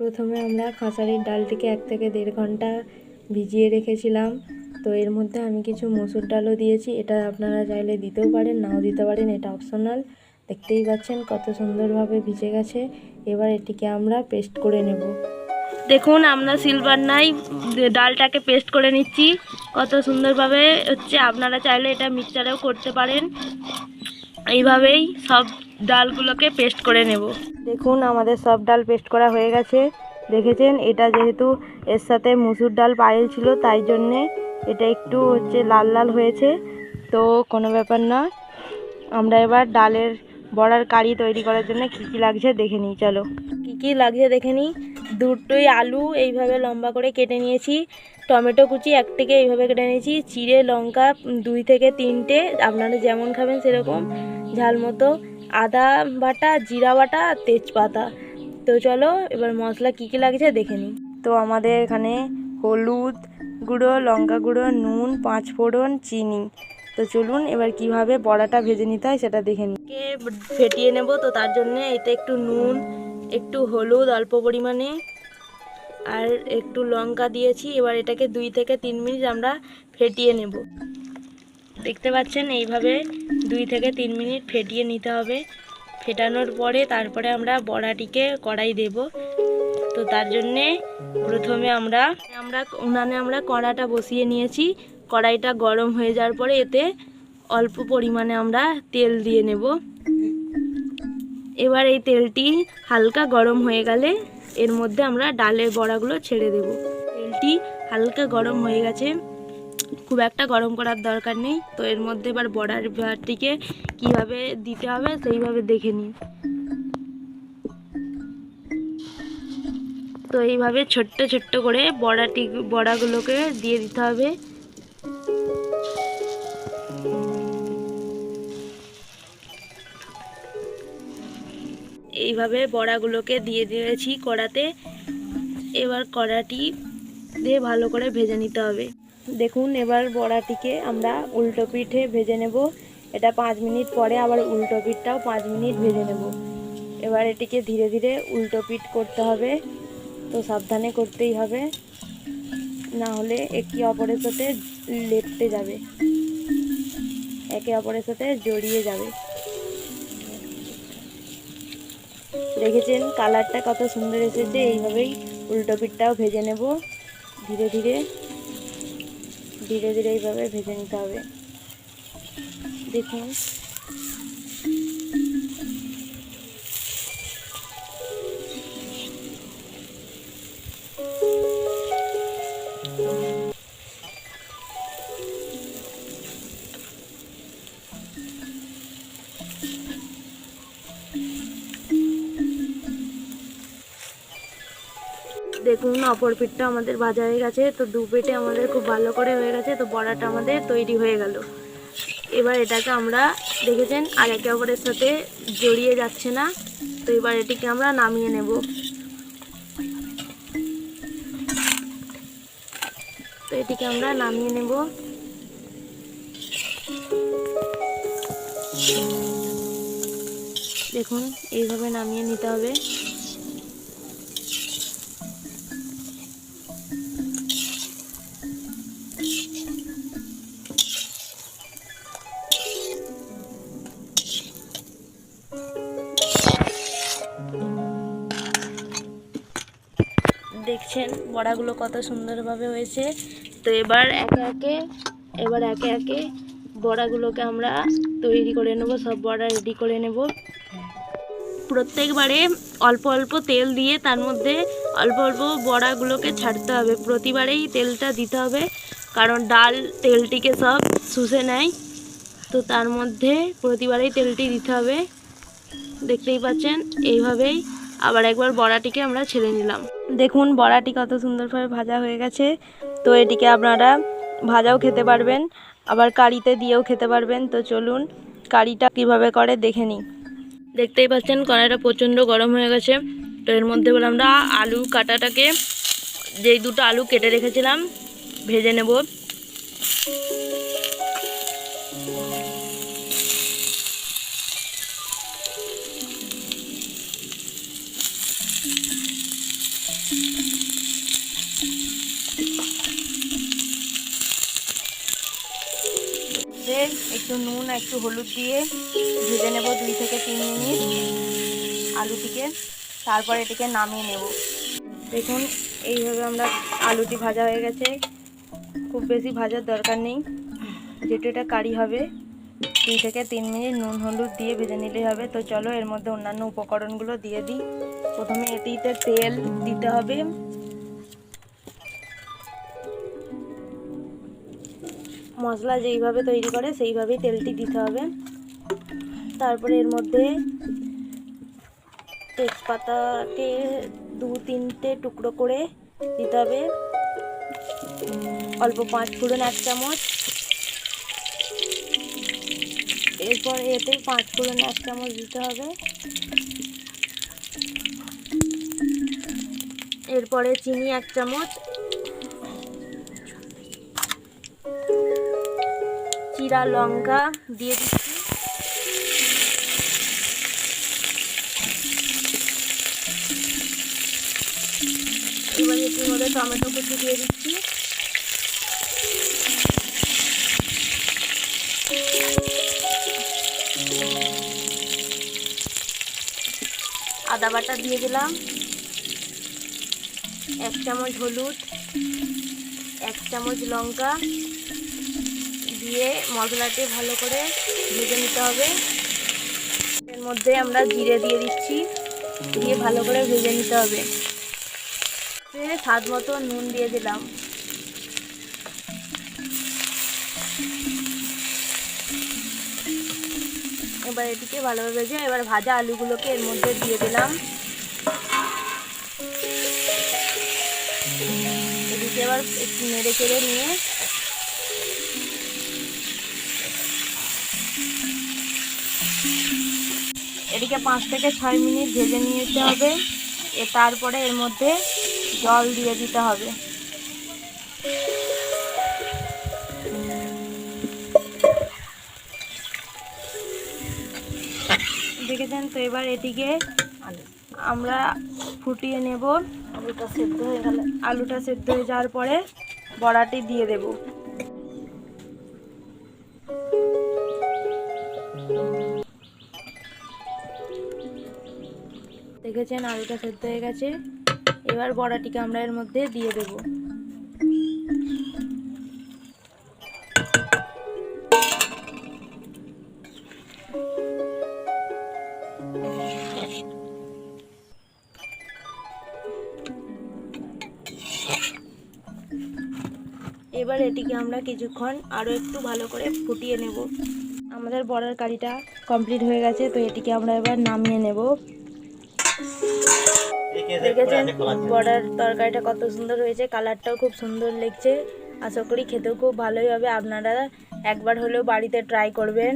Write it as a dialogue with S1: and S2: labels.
S1: প্রথমে আমরা খাঁচারির ডালটিকে এক থেকে দেড় ঘণ্টা ভিজিয়ে রেখেছিলাম। তো এর মধ্যে আমি কিছু মসুর ডালও দিয়েছি। এটা আপনারা চাইলে দিতেও পারেন, নাও দিতে পারেন, এটা অপশনাল দেখতেই পাচ্ছেন কত সুন্দরভাবে ভিজে গেছে। এবার এটিকে আমরা পেস্ট করে নেব। দেখুন, আমরা সিলভার নাই, ডালটাকে পেস্ট করে নিচ্ছি। কত সুন্দরভাবে হচ্ছে। আপনারা চাইলে এটা মিক্সচারেও করতে পারেন। এইভাবেই সব ডালগুলোকে পেস্ট করে নেব। দেখুন, আমাদের সব ডাল পেস্ট করা হয়ে গেছে। দেখেছেন, এটা যেহেতু এর সাথে মুসুর ডাল পায়েল ছিল, তাই জন্যে এটা একটু হচ্ছে লাল লাল হয়েছে। তো কোনো ব্যাপার না, আমরা এবার ডালের বড়ার কারি তৈরি করার জন্য কী কী লাগছে দেখে নিই, চলো। কী কী লাগছে দেখে নিই। দুটোই আলু এইভাবে লম্বা করে কেটে নিয়েছি। টমেটো কুচি এক থেকে এইভাবে কেটে নিয়েছি। চিড়ে, লঙ্কা দুই থেকে তিনটে, আপনারা যেমন খাবেন সেরকম ঝাল মতো। আদা বাটা, জিরা বাটা, তেজপাতা। তো চলো, এবার মশলা কী কী লাগছে দেখে নিই। তো আমাদের এখানে হলুদ গুঁড়ো, লঙ্কা গুঁড়ো, নুন পাঁচ ফোড়ন চিনি। তো চলুন, এবার কীভাবে বড়াটা ভেজে নিতে হয় সেটা দেখে নিই। ফেটিয়ে নেব? তো তার জন্য এতে একটু নুন, একটু হলুদ অল্প পরিমাণে, আর একটু লঙ্কা দিয়েছি। এবার এটাকে দুই থেকে তিন মিনিট আমরা ফেটিয়ে নেব। দেখতে পাচ্ছেন, এইভাবে দুই থেকে তিন মিনিট ফেটিয়ে নিতে হবে। ফেটানোর পরে তারপরে আমরা বড়াটিকে কড়াই দেব। তো তার জন্যে প্রথমে আমরা আমরা উনানে আমরা কড়াটা বসিয়ে নিয়েছি। কড়াইটা গরম হয়ে যাওয়ার পরে এতে অল্প পরিমাণে আমরা তেল দিয়ে নেব। এবার এই তেলটি হালকা গরম হয়ে গেলে এর মধ্যে আমরা ডালের বড়াগুলো ছেড়ে দেব। তেলটি হালকা গরম হয়ে গেছে। খুব একটা গরম করার দরকার নেই। তো এর মধ্যে এবার বড়ার ভাতটিকে কীভাবে দিতে হবে সেইভাবে দেখে নিন তো এইভাবে ছোট্ট ছোট্ট করে বড়াটি, বড়াগুলোকে দিয়ে দিতে হবে। এইভাবে বড়াগুলোকে দিয়ে দিয়েছি কড়াতে। এবার কড়াটি দিয়ে ভালো করে ভেজে নিতে হবে। দেখুন, এবার বড়াটিকে আমরা উল্টো পিঠে ভেজে নেব। এটা পাঁচ মিনিট পরে আবার উল্টো পিঠটাও পাঁচ মিনিট ভেজে নেব। এবার এটিকে ধীরে ধীরে উল্টো পিঠ করতে হবে। তো সাবধানে করতেই হবে। না হলে একে অপরের সাথে লেপটে যাবে। একে অপরের সাথে জড়িয়ে যাবে। দেখেছেন কালারটা কত সুন্দর এসেছে? এইভাবেই উল্টো পিঠটাও ভেজে নেব। ধীরে ধীরে ধীরে ধীরে এইভাবে ভেজে নিতে হবে। দেখুন। দেখুন অপর পিঠটা আমাদের ভাজা হয়ে গেছে, তো দু পেটে আমাদের খুব ভালো করে হয়ে গেছে, তো বড়াটা আমাদের তৈরি হয়ে গেল। এবার এটাকে আমরা, দেখেছেন, আর একে অপরের সাথে জড়িয়ে যাচ্ছে না, তো এবার এটিকে আমরা নামিয়ে নেব। তো এটিকে আমরা নামিয়ে নেব। দেখুন, এইভাবে নামিয়ে নিতে হবে। দেখছেন বড়াগুলো কত সুন্দরভাবে হয়েছে। তো এবার একে একে, এবার একে একে বড়াগুলোকে আমরা তৈরি করে নেব, সব বড়া রেডি করে নেব। প্রত্যেকবারে অল্প অল্প তেল দিয়ে তার মধ্যে অল্প অল্প বড়াগুলোকে ছাড়তে হবে। প্রতিবারেই তেলটা দিতে হবে, কারণ ডাল তেলটিকে সব শুষে নেয়। তো তার মধ্যে প্রতিবারেই তেলটি দিতে হবে। দেখতেই পাচ্ছেন, এইভাবেই আবার একবার বড়াটিকে আমরা ছেড়ে নিলাম। দেখুন, বড়াটি কত সুন্দরভাবে ভাজা হয়ে গেছে। তো এটিকে আপনারা ভাজাও খেতে পারবেন, আবার কারিতে দিয়েও খেতে পারবেন। তো চলুন, কারিটা কীভাবে করে দেখে নিই। দেখতেই পাচ্ছেন, কড়াইটা প্রচণ্ড গরম হয়ে গেছে। তো এর মধ্যে বলে আমরা আলু কাটাটাকে, যেই দুটো আলু কেটে রেখেছিলাম, ভেজে নেব। একটু নুন, একটু হলুদ দিয়ে ভেজে নেব দুই থেকে তিন মিনিট আলুটিকে। তারপর এটিকে নামিয়ে নেব। দেখুন, এইভাবে আমরা আলুটি ভাজা হয়ে গেছে। খুব বেশি ভাজার দরকার নেই। যেহেতু এটা কারি হবে, দুই থেকে তিন মিনিট নুন, হলুদ দিয়ে ভেজে নিলেই হবে। তো চলো, এর মধ্যে অন্যান্য উপকরণগুলো দিয়ে দিই। প্রথমে এটিতে তেল দিতে হবে। মশলা যেইভাবে তৈরি করে, সেইভাবেই তেলটি দিতে হবে। তারপরে এর মধ্যে তেজপাতাকে দু তিনটে টুকরো করে দিতে হবে। অল্প পাঁচ ফোড়ন, এক চামচ। এরপর এতে পাঁচ ফোড়ন, এক চামচ দিতে হবে। এরপরে চিনি, এক চামচ। চিরা লঙ্কা দিয়ে দিচ্ছি। এবার এটির টমেটো কুচি দিয়ে দিচ্ছি। আদা বাটা দিয়ে দিলাম। এক চামচ হলুদ, এক চামচ লঙ্কা দিয়ে মশলাটি ভালো করে ভেজে নিতে হবে। এর মধ্যে আমরা জিরে দিয়ে দিচ্ছি, দিয়ে ভালো করে ভেজে নিতে হবে। স্বাদ মতো নুন দিয়ে দিলাম। এবার এটিকে ভালোভাবে ভেজে, এবার ভাজা আলুগুলোকে এর মধ্যে দিয়ে দিলাম। এবার একটু নেড়ে চেড়ে নিয়ে এটিকে পাঁচ থেকে ছয় মিনিট ভেজে নিতে হবে। এ তারপরে এর মধ্যে জল দিয়ে দিতে হবে। দেখেছেন তো এবার এটিকে আমরা ফুটিয়ে নেব। আলুটা সেদ্ধ হয়ে গেলে আলুটা সেদ্ধ হয়ে যাওয়ার পরে বড়াটি দিয়ে দেব। দেখেছেন, আলুটা সেদ্ধ হয়ে গেছে। এবার বড়াটিকে আমরা এর মধ্যে দিয়ে দেব। এবার এটিকে আমরা কিছুক্ষণ আরও একটু ভালো করে ফুটিয়ে নেব। আমাদের বড়ার কারিটা কমপ্লিট হয়ে গেছে, তো এটিকে আমরা এবার নামিয়ে নেব। দেখেছেন? বড়ার তরকারিটা কত সুন্দর হয়েছে কালারটাও খুব সুন্দর লেগছে। আশা করি খেতেও খুব ভালোই হবে। আপনারা একবার হলেও বাড়িতে ট্রাই করবেন।